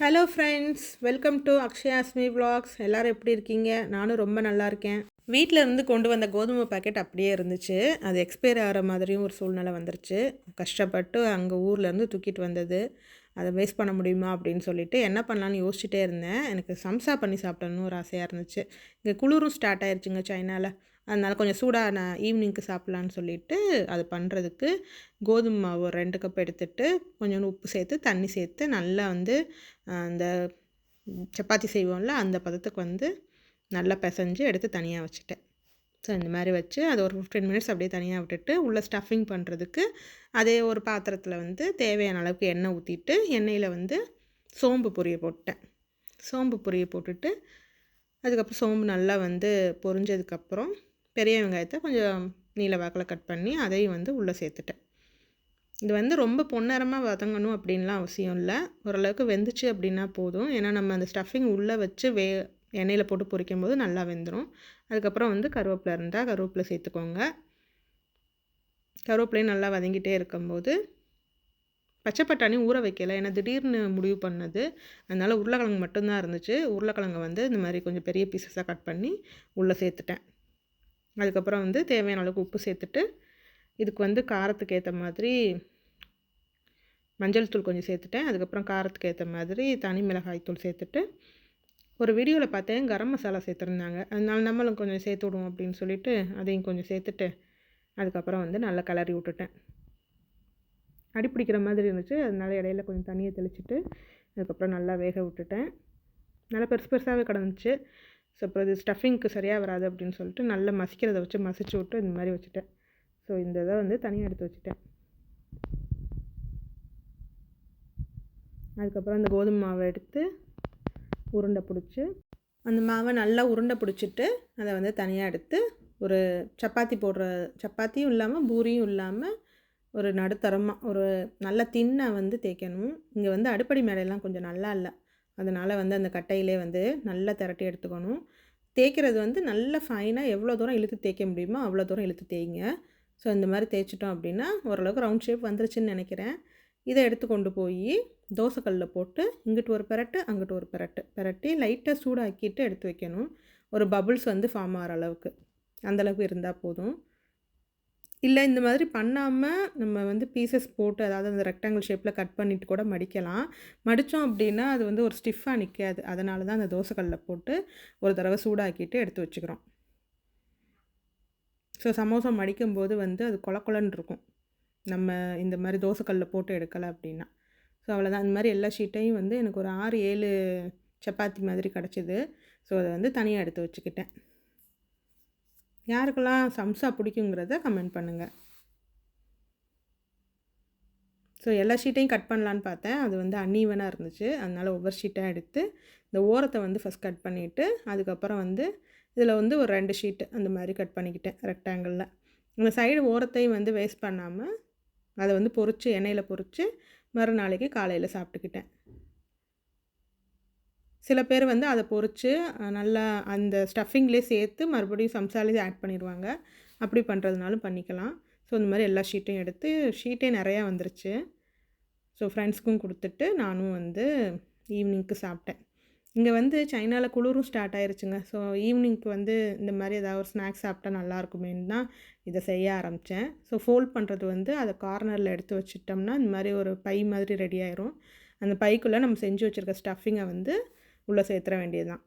Hello friends welcome to Akshayasmi blogs எல்லோரும் எப்படி இருக்கீங்க? நானும் ரொம்ப நல்லா இருக்கேன். வீட்டில் இருந்து கொண்டு வந்த கோதுமை பாக்கெட் அப்படியே இருந்துச்சு. அது எக்ஸ்பயர் ஆகிற மாதிரியும் ஒரு சூழ்நிலை வந்துருச்சு. கஷ்டப்பட்டு அங்கே ஊர்லேருந்து தூக்கிட்டு வந்தது. அதை வேஸ்ட் பண்ண முடியுமா அப்படின்னு சொல்லிட்டு என்ன பண்ணலான்னு யோசிச்சுட்டே இருந்தேன். எனக்கு சம்சா பண்ணி சாப்பிடணும்னு ஒரு ஆசையாக இருந்துச்சு. இங்கே குளிரும் ஸ்டார்ட் ஆயிடுச்சுங்க சைனாவில் அதனால் கொஞ்சம் சூடாக நான் ஈவினிங்க்கு சாப்பிட்லான்னு சொல்லிட்டு அது பண்ணுறதுக்கு கோதுமை மாவு ஒரு ரெண்டு கப் எடுத்துட்டு கொஞ்சோண்டு உப்பு சேர்த்து தண்ணி சேர்த்து நல்லா வந்து அந்த சப்பாத்தி செய்வோம்ல அந்த பதத்துக்கு வந்து நல்லா பிசைஞ்சு எடுத்து தனியாக வச்சுட்டேன். ஸோ இந்த மாதிரி வச்சு அது ஒரு ஃபிஃப்டீன் மினிட்ஸ் அப்படியே தனியாக விட்டுட்டு உள்ளே ஸ்டஃபிங் பண்ணுறதுக்கு அதே ஒரு பாத்திரத்தில் வந்து தேவையான அளவுக்கு எண்ணெய் ஊற்றிட்டு எண்ணெயில் வந்து சோம்பு பொரிய போட்டேன். சோம்பு பொரிய போட்டுட்டு அதுக்கப்புறம் சோம்பு நல்லா வந்து பொரிஞ்சதுக்கப்புறம் பெரிய வெங்காயத்தை கொஞ்சம் நீல வாக்கில் கட் பண்ணி அதையும் வந்து உள்ளே சேர்த்துட்டேன். இது வந்து ரொம்ப பொன்னரமாக வதங்கணும் அப்படின்லாம் அவசியம் இல்லை. ஓரளவுக்கு வெந்துச்சு அப்படின்னா போதும். ஏன்னா நம்ம அந்த ஸ்டஃபிங் உள்ளே வச்சு வே எண்ணெயில் போட்டு பொரிக்கும் போது நல்லா வெந்துடும் அதுக்கப்புறம் வந்து கருவேப்பிலை இருந்தால் கருவேப்பிலை சேர்த்துக்கோங்க. கருவேப்பிலையும் நல்லா வதங்கிட்டே இருக்கும்போது பச்சை பட்டாணி ஊற வைக்கல. ஏன்னா திடீர்னு முடிவு பண்ணது. அதனால் உருளைக்கிழங்கு மட்டும்தான் இருந்துச்சு. உருளைக்கிழங்கு வந்து இந்த மாதிரி கொஞ்சம் பெரிய பீசஸாக கட் பண்ணி உள்ளே சேர்த்துட்டேன். அதுக்கப்புறம் வந்து தேவையான அளவுக்கு உப்பு சேர்த்துட்டு இதுக்கு வந்து காரத்துக்கு ஏற்ற மாதிரி மஞ்சள் தூள் கொஞ்சம் சேர்த்துட்டேன். அதுக்கப்புறம் காரத்துக்கு ஏற்ற மாதிரி தனி மிளகாய் தூள் சேர்த்துட்டு ஒரு வீடியோவில் பார்த்தேன் கரம் மசாலா சேர்த்துருந்தாங்க. அதனால நம்மளும் கொஞ்சம் சேர்த்து விடுவோம் அப்படின்னு சொல்லிட்டு அதையும் கொஞ்சம் சேர்த்துட்டு அதுக்கப்புறம் வந்து நல்லா கிளறி விட்டுட்டேன். அடி பிடிக்கிற மாதிரி இருந்துச்சு. அதனால இடையில கொஞ்சம் தண்ணியை தெளிச்சுட்டு அதுக்கப்புறம் நல்லா வேக விட்டுட்டேன். நல்லா பெருசு பெருசாகவே கிடந்துச்சு. ஸோ அப்புறம் இது ஸ்டஃபிங்க்கு சரியாக வராது அப்படின்னு சொல்லிட்டு நல்லா மசிக்கிறத வச்சு மசிச்சு விட்டு இந்த மாதிரி வச்சுட்டேன். ஸோ இந்த இதை வந்து தனியாக எடுத்து வச்சுட்டேன். அதுக்கப்புறம் அந்த கோதுமை மாவை எடுத்து உருண்டை பிடிச்சி அந்த மாவை நல்லா உருண்டை பிடிச்சிட்டு அதை வந்து தனியாக எடுத்து ஒரு சப்பாத்தி போடுற சப்பாத்தியும் இல்லாமல் பூரியும் இல்லாமல் ஒரு நடுத்தரமாக ஒரு நல்ல தின்னை வந்து தேய்க்கணும். இங்கே வந்து அடுப்படி மேடையெல்லாம் கொஞ்சம் நல்லா இல்லை. அதனால் வந்து அந்த கட்டையிலே வந்து நல்லா திரட்டி எடுத்துக்கணும். தேய்க்கிறது வந்து நல்ல ஃபைனாக எவ்வளோ தூரம் இழுத்து தேய்க்க முடியுமோ அவ்வளோ தூரம் இழுத்து தேய்ங்க. ஸோ இந்த மாதிரி தேய்ச்சிட்டோம் அப்படின்னா ஓரளவுக்கு ரவுண்ட் ஷேப் வந்துருச்சுன்னு நினைக்கிறேன். இதை எடுத்து கொண்டு போய் தோசைக்கல்லில் போட்டு இங்கிட்டு ஒரு பெரட்டு அங்கிட்டு ஒரு பெரட்டு. பெரட்டி லைட்டாக சூடாக்கிட்டு எடுத்து வைக்கணும். ஒரு பபுள்ஸ் வந்து ஃபார்ம் ஆகிற அளவுக்கு. அந்தளவுக்கு இருந்தால் போதும். இல்லை இந்த மாதிரி பண்ணாமல் நம்ம வந்து பீசஸ் போட்டு அதாவது அந்த ரெக்டாங்கிள் ஷேப்பில் கட் பண்ணிட்டு கூட மடிக்கலாம். மடித்தோம் அப்படின்னா அது வந்து ஒரு ஸ்டிஃபாக நிற்காது அதனால தான் அந்த தோசைக்கல்லில் போட்டு ஒரு தடவை சூடாக்கிட்டு எடுத்து வச்சுக்கிறோம். ஸோ சமோசா மடிக்கும்போது வந்து அது கொல கொலன்னு இருக்கும். நம்ம இந்த மாதிரி தோசைக்கல்லில் போட்டு எடுக்கலை அப்படின்னா. ஸோ அவ்வளோதான் இந்த மாதிரி எல்லா ஷீட்டையும் வந்து எனக்கு ஒரு ஆறு ஏழு சப்பாத்தி மாதிரி கிடச்சிது. ஸோ அதை வந்து தனியாக எடுத்து வச்சுக்கிட்டேன். யாருக்கெல்லாம் சம்சா பிடிக்குங்கிறத கமெண்ட் பண்ணுங்கள் ஸோ எல்லா ஷீட்டையும் கட் பண்ணலான்னு பார்த்தேன். அது வந்து அன்ஈவனாக இருந்துச்சு. அதனால் ஒவ்வொரு ஷீட்டாக எடுத்து இந்த ஓரத்தை வந்து ஃபஸ்ட் கட் பண்ணிவிட்டு அதுக்கப்புறம் வந்து இதில் வந்து ஒரு ரெண்டு ஷீட்டு அந்த மாதிரி கட் பண்ணிக்கிட்டேன் ரெக்டாங்கிளில் இந்த சைடு ஓரத்தையும் வந்து வேஸ்ட் பண்ணாமல் அதை வந்து பொறிச்சு எண்ணெயில் பொறிச்சு மறுநாளைக்கு காலையில் சாப்பிட்டுக்கிட்டேன். சில பேர் வந்து அதை பொறிச்சு நல்லா அந்த ஸ்டஃபிங்லேயே சேர்த்து மறுபடியும் சம்சாலே ஆட் பண்ணிடுவாங்க. அப்படி பண்ணுறதுனாலும் பண்ணிக்கலாம். ஸோ இந்த மாதிரி எல்லா ஷீட்டையும் எடுத்து ஷீட்டே நிறையா வந்துருச்சு. ஸோ ஃப்ரெண்ட்ஸ்க்கும் கொடுத்துட்டு நானும் வந்து ஈவினிங்க்கு சாப்பிட்டேன். இங்கே வந்து சைனாவில் குளிரும் ஸ்டார்ட் ஆயிருச்சுங்க. ஸோ ஈவினிங்க்கு வந்து இந்த மாதிரி ஏதாவது ஒரு ஸ்நாக்ஸ் சாப்பிட்டா நல்லா இருக்குமேன்னு தான் இதை செய்ய ஆரம்பித்தேன். ஸோ ஃபோல்ட் பண்ணுறது வந்து அதை கார்னரில் எடுத்து வச்சிட்டோம்னா இந்த மாதிரி ஒரு பை மாதிரி ரெடி ஆயிரும். அந்த பைக்குள்ளே நம்ம செஞ்சு வச்சுருக்க ஸ்டஃபிங்கை வந்து உள்ளே சேர்த்துற வேண்டியது தான்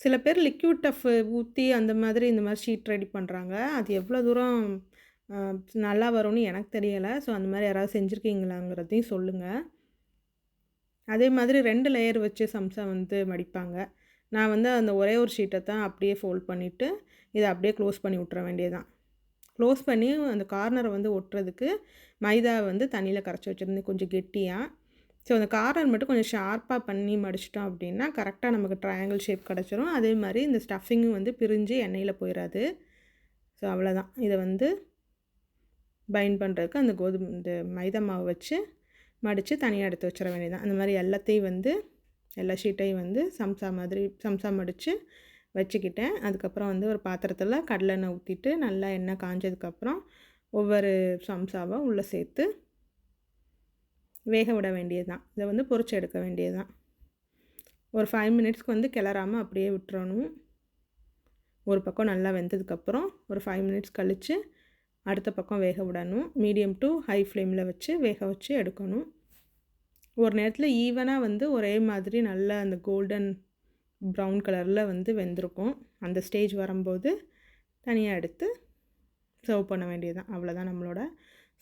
சில பேர் லிக்யூட் டஃப் ஊற்றி அந்த மாதிரி இந்த மாதிரி ஷீட் ரெடி பண்ணுறாங்க அது எவ்வளோ தூரம் நல்லா வரும்னு எனக்கு தெரியலை. ஸோ அந்த மாதிரி யாராவது செஞ்சுருக்கீங்களாங்கிறதையும் சொல்லுங்கள் அதே மாதிரி ரெண்டு லேயர் வச்சு சம்சா வந்து மடிப்பாங்க. நான் வந்து அந்த ஒரே ஒரு ஷீட்டை தான் அப்படியே ஃபோல்ட் பண்ணிவிட்டு இதை அப்படியே க்ளோஸ் பண்ணி விட்ற வேண்டியதான் க்ளோஸ் பண்ணி அந்த கார்னரை வந்து ஒட்டுறதுக்கு மைதா வந்து தண்ணியில் கரைச்சி வச்சுருந்தேன் கொஞ்சம் கெட்டியாக ஸோ அந்த கார்னர் மட்டும் கொஞ்சம் ஷார்ப்பாக பண்ணி மடிச்சிட்டோம் அப்படின்னா கரெக்டாக நமக்கு ட்ரையாங்கிள் ஷேப் கிடச்சிரும். அதே மாதிரி இந்த ஸ்டஃபிங்கும் வந்து பிரிஞ்சு எண்ணெயில் போயிடாது ஸோ அவ்வளோதான் இதை வந்து பைண்ட் பண்ணுறதுக்கு அந்த கோதுமை இந்த மைதா மாவு வச்சு மடித்து தனியாக எடுத்து வச்சிட வேண்டியதான் அந்த மாதிரி எல்லாத்தையும் வந்து எல்லா ஷீட்டையும் வந்து சம்சா மாதிரி சம்சா மடித்து வச்சுக்கிட்டேன். அதுக்கப்புறம் வந்து ஒரு பாத்திரத்தில் கடலெண்ணெய் ஊற்றிட்டு நல்லா எண்ணெய் காஞ்சதுக்கப்புறம் ஒவ்வொரு சம்சாவை உள்ளே சேர்த்து வேக விட வேண்டியது தான் இதை வந்து பொறிச்சு எடுக்க வேண்டியது தான் ஒரு ஃபைவ் மினிட்ஸ்க்கு வந்து கிளறாமல் அப்படியே விட்டுறணும். ஒரு பக்கம் நல்லா வெந்ததுக்கப்புறம் ஒரு ஃபைவ் மினிட்ஸ் கழித்து அடுத்த பக்கம் வேக விடணும். மீடியம் டு ஹை ஃப்ளேமில் வச்சு வேக வச்சு எடுக்கணும். ஒரு நேரத்தில் ஈவனாக வந்து ஒரே மாதிரி நல்லா அந்த கோல்டன் ப்ரௌன் கலரில் வந்து வெந்திருக்கும். அந்த ஸ்டேஜ் வரும்போது தனியாக எடுத்து சர்வ் பண்ண வேண்டியது தான் அவ்வளோதான் நம்மளோட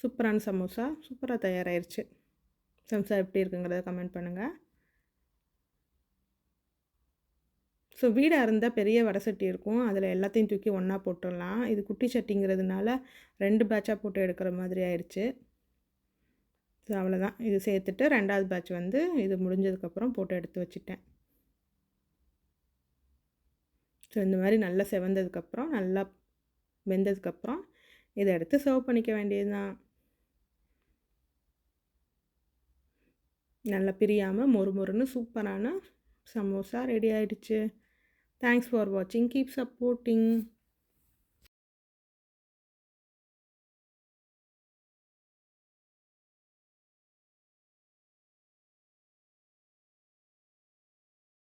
சூப்பரான சமோசா. சூப்பராக தயாராகிருச்சு சமோசா எப்படி இருக்குங்கிறத கமெண்ட் பண்ணுங்கள் ஸோ வீடாக இருந்தால் பெரிய வடை சட்டி இருக்கும். அதில் எல்லாத்தையும் தூக்கி ஒன்றா போட்டுடலாம். இது குட்டி சட்டிங்கிறதுனால ரெண்டு பேட்சாக போட்டு எடுக்கிற மாதிரி ஆயிடுச்சு ஸோ அவ்வளோதான் இது சேர்த்துட்டு ரெண்டாவது பேட்ச் வந்து இது முடிஞ்சதுக்கப்புறம் போட்டு எடுத்து வச்சுட்டேன். ஸோ இந்த மாதிரி நல்லா செவந்ததுக்கப்புறம் நல்லா வெந்ததுக்கப்புறம் இதை எடுத்து சர்வ் பண்ணிக்க வேண்டியது தான் நல்லா பிரியாமல் மொறு மொறுன்னு சூப்பரான சமோசா ரெடி ஆகிடுச்சு தேங்க்ஸ் ஃபார் வாட்சிங் கீப் சப்போர்ட்டிங்